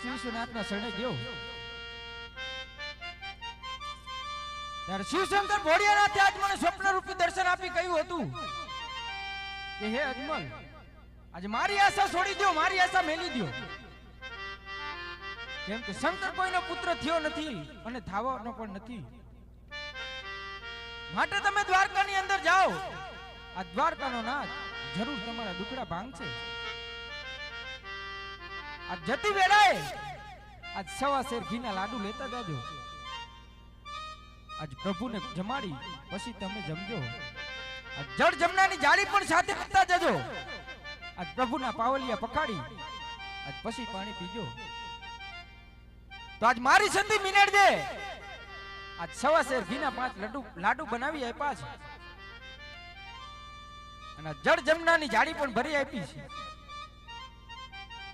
કાશી વિશ્વનાથના શરણે ગયો. ત્યારે શિવશંકર ભોળિયાનાથે આજ મને સ્વપ્ન રૂપી દર્શન આપી કહ્યું હતું કે, હે અજમલ, આજે મારી આશા છોડી દો મારી આશા મેલી દો કેમ કે શંકર કોઈનો પુત્ર થયો નથી અને થાવાનો પણ નથી. માટે તમે દ્વારકાની અંદર જાઓ. આ દ્વારકાનો નાથ જરૂર તમારા દુખડા ભાંગશે. આ જતી વેળાએ આજ સવા શેર ઘીના લાડુ લેતા જાજો. આજ પ્રભુને જમાડી, પછી તમે જમજો. આ જળ જમનાની જાળી પણ સાથે લેતા જજો. આજ પ્રભુના પાવલિયા પકાડી આજ પછી પાણી પીજો. તો આજ મારી સંધિ મિનેડ દે આજ સવા શેર ઘીના પાંચ લાડુ લાડુ બનાવી આપ્યા છે. અને જળ જમનાની જાળી પણ ભરી આપી છે.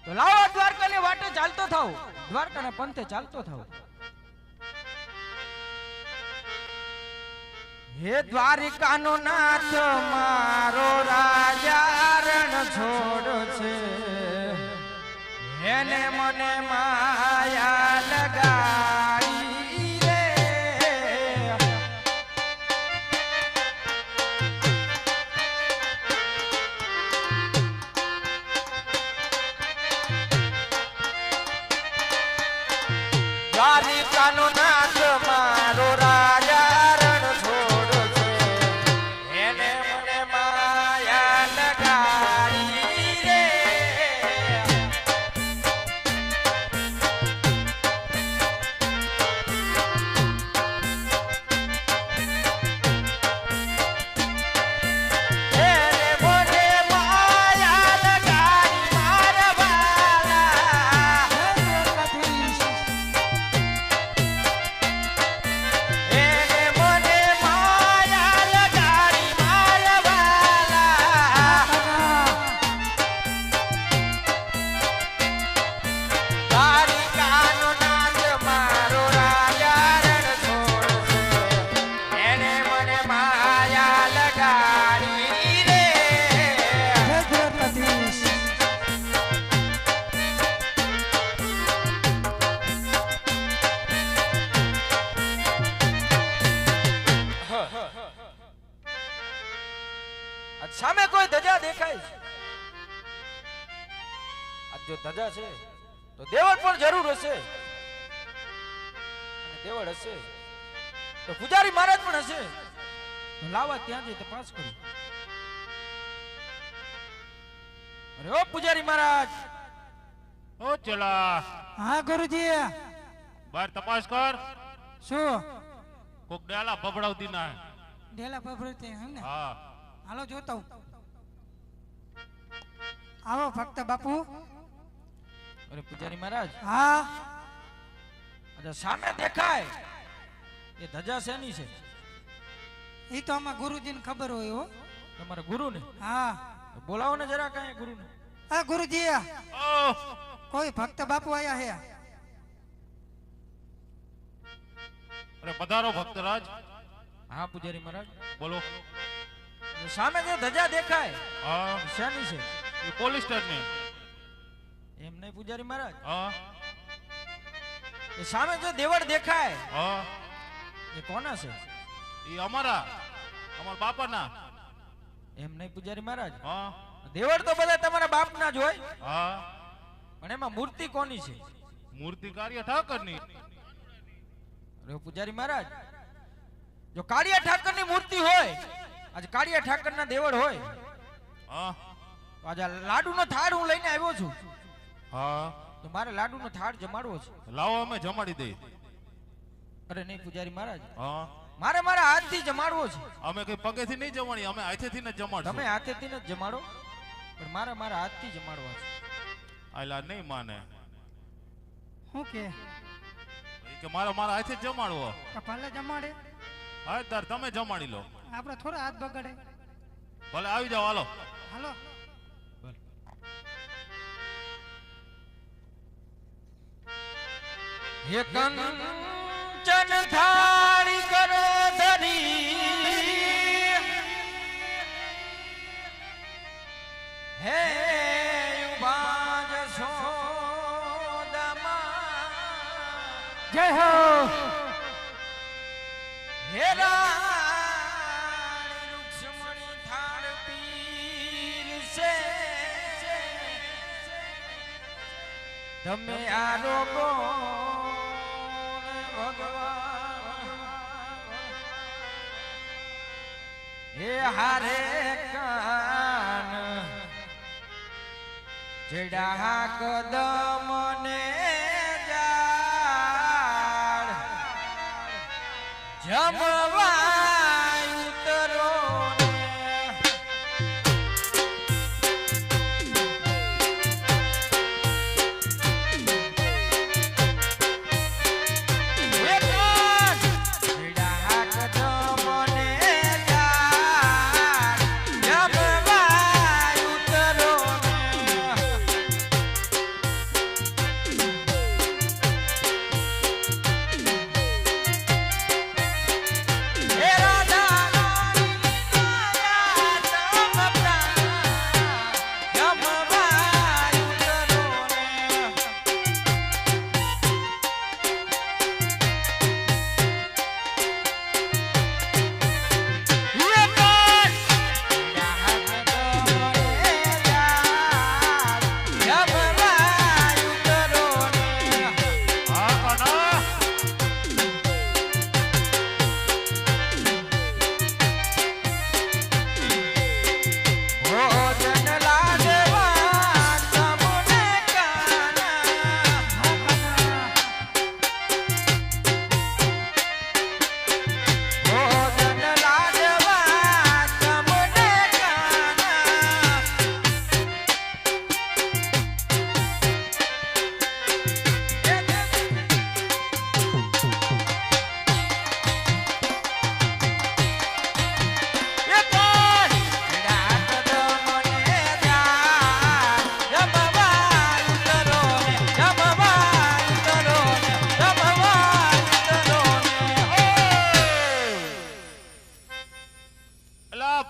તો લાવો દ્વારકાની વાટે ચાલતો થાવ. દ્વારકાના પંથે ચાલતો થાવ. હે દ્વારિકાનો નાથ, મારો રાજા રણ છોડ છે. એને મને માયા જો ધજા છે તો દેવળ પણ જરૂર હશે. અને દેવળ હશે તો પૂજારી મહારાજ પણ હશે. તો લાવા ત્યાં જઈ તપાસ કરું. અરે ઓ પૂજારી મહારાજ. ઓ ચલા. હા ગુરુજી. બાર તપાસ કર. શું? કોક ડેલા બબડાવતી ના. ડેલા પ્રભૃતિ એમ ને? હા. હાલો જોતો હું. આવો ભક્ત બાપુ. અરે પૂજારી મહારાજ. હા. અચ્છા સામે દેખાય. એ ધજા શેની છે? એ તો આમાં ગુરુજીને ખબર હોય હો. તમારા ગુરુને? હા. બોલાવો ને જરા કાંઈ ગુરુને. આ ગુરુજી કોઈ ભક્ત બાપુ આયા હે અરે પધારો ભક્તરાજ. હા પૂજારી મહારાજ. બોલો. સામે જે ધજા દેખાય હા. શેની છે? એ પોલિસ્ટર ને એમ નહીં પૂજારી મહારાજ? હા. સામે જો દેવળ દેખાય હા. એ કોના છે? એ અમારા અમારા બાપાના. એમ નહીં પૂજારી મહારાજ? હા. દેવળ તો બધા તમારા બાપના જ હોય. હા. પણ એમાં મૂર્તિ કોની છે? મૂર્તિ કાર્ય ઠાકરની. અરે પૂજારી મહારાજ જો કાળિયા ઠાકરની મૂર્તિ હોય આજે કાળિયા ઠાકરના દેવળ હોય હા. આજે આ લાડુનો થાળ હું લઈને આવ્યો છું. હા. તો મારે લાડુનો થાળ જમાડવો છે. લાવો અમે જમાડી દઈએ. અરે નહીં પૂજારી મહારાજ. હા. મારે મારા હાથથી જમાડવો છે. અમે કઈ પગેથી નહીં જમાડી અમે હાથેથી જ જમાડશું. તમે હાથેથી જ જમાડો પણ મારે મારા હાથથી જમાડવા છે. આલા નહીં માને. હું કે? કે મારા મારા હાથે જ જમાડવો. ભલે જમાડે. હા તાર તમે જમાડી લો. આપણે થોડા હાથ બગડે. ભલે આવી જાઓ હાલો. હાલો. હે કંચન થાળી કરો ધરી હે યુબાજ સોદમા. જય હો. હે રાણી રૂક્ષ્મણી થાળ. તમે આરોગો ભગવાન. હે હારે કાન જડા કદમ ને જાળ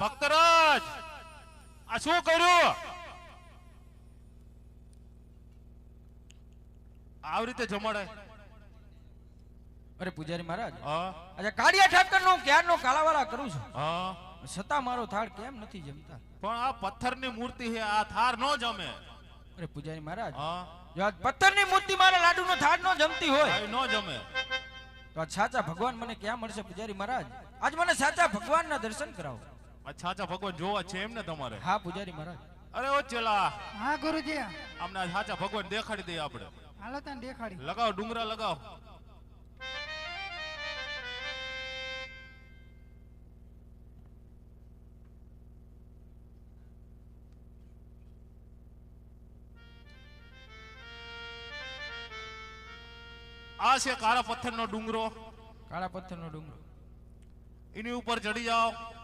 ભક્તરાજ આ શું કર્યું? આવી રીતે જમાડે. અરે પૂજારી મહારાજ હા. આજે કાળિયા ઠાકર નો ક્યારનો કાળાવાળા કરું છું? હા. છતાં મારો થાળ કેમ નથી જમતા? પણ આ પથ્થરની મૂર્તિ છે આ થાર નો જમે. અરે પૂજારી મહારાજ પથ્થર જો પથ્થરની મૂર્તિ મારા લાડુનો થાળ નો જમતી હોય નો જમે. તો સાચા ભગવાન મને ક્યાં મળશે પૂજારી મહારાજ? આજ મને સાચા ભગવાનના દર્શન કરાવો. આ અચ્છા ભગવાન જોવા છે એમ ને તમારે? હા પૂજારી મહારાજ. અરે ઓ ચેલા. હા ગુરુજી. આમને સાચા ભગવાન દેખાડી દઈએ આપણે. હાલો તને દેખાડી. લગાવો ડુંગરા લગાવો. આ છે કાળા પથ્થરનો ડુંગરો. કાળા પથ્થરનો ડુંગરો. એની ઉપર ચડી જાઓ.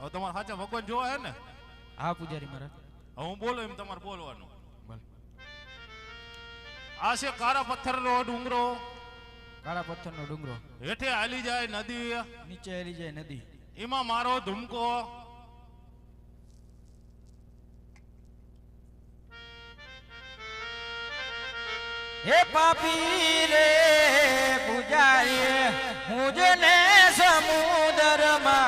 હવે તમારે સાચા ભગવાન જોવા હે ને? હા પૂજારી મહારાજ. હવે હું બોલો એમ તમારે બોલવાનું. બોલ. આ છે કાળા પથ્થરનો ડુંગરો. કાળા પથ્થરનો ડુંગરો. હેઠે હાલી જાય નદી. નીચે હાલી જાય નદી. એમાં મારો ધુમકો. હે પાપી રે પૂજારી મુજને સમુદ્રમાં